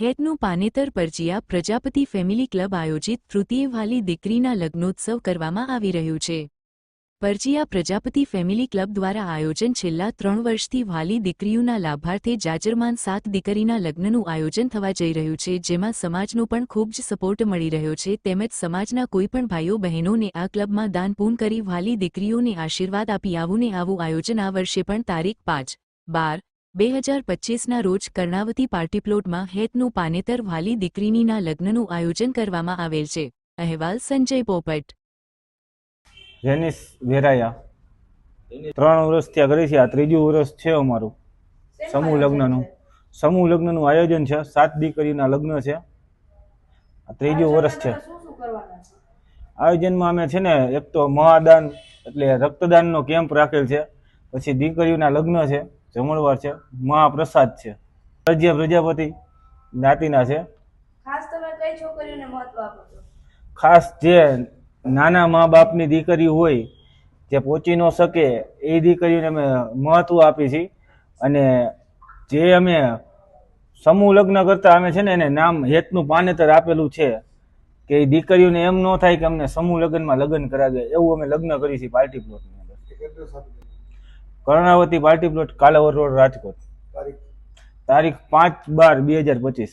હેતનું પાનેતર Parajiya Prajapati family club આયોજિત તૃતીય વાલી દીકરીના લગ્નોત્સવ કરવામાં આવી રહ્યું છે. પરજીયા પ્રજાપતિ ફેમિલી ક્લબ દ્વારા આયોજન છેલ્લા ત્રણ વર્ષથી વાલી દીકરીઓના લાભાર્થે જાજરમાન સાત દીકરીના લગ્નનું આયોજન થવા જઈ રહ્યું છે, જેમાં સમાજનો પણ ખૂબ જ સપોર્ટ મળી રહ્યો છે. તેમજ સમાજના કોઈપણ ભાઈઓ બહેનોને આ ક્લબમાં દાન પૂન કરી વાલી દીકરીઓને આશીર્વાદ આપી આવું ને આવું આયોજન આ વર્ષે પણ તારીખ પાંચ, બાર બે હજાર પચ્ચીસના રોજ કર્ણાવતી પાર્ટી પ્લોટમાં હેતનું પાનેતર વાલી દીકરીનીના લગ્નનું આયોજન કરવામાં આવેલ છે. અહેવાલ સંજય પોપટ. જેનિસ વેરાયા. ત્રણ વર્ષથી ત્યાં કરી છે. આ ત્રીજું વર્ષ છે અમારું. સમૂહ લગ્નનું. સમૂહ લગ્નનું આયોજન છે. સાત દીકરીના લગ્ન છે. આ ત્રીજું વર્ષ છે. આયોજનમાં અમે છે ને, એક તો મહાદાન એટલે રક્તદાનનો કેમ્પ રાખેલ છે. પછી દીકરીઓના લગ્ન છે. જમણવાર છે મહાપ્રસાદ છે. પ્રજ્ય પ્રજાપતિ જ્ઞાતિના છે. ખાસ તમે કઈ છોકરીઓને મહત્વ આપો છો? ખાસ જે નાના મા બાપની દીકરી હોય જે પહોંચી ન શકે એ દીકરીઓને અમે મહત્વ આપી છીએ. અને જે અમે સમૂહ લગ્ન કરતા અમે છે ને એને નામ હેતનું પાનેતર આપેલું છે કે એ દીકરીઓને એમ ન થાય કે અમને સમૂહ લગ્નમાં લગ્ન કરાવે એવું અમે લગ્ન કરી છીએ પાર્ટી પ્લોટની અંદર. Karnavati party plot Kalawad road Rajkot. તારીખ પાંચ બાર બે હજાર પચીસ.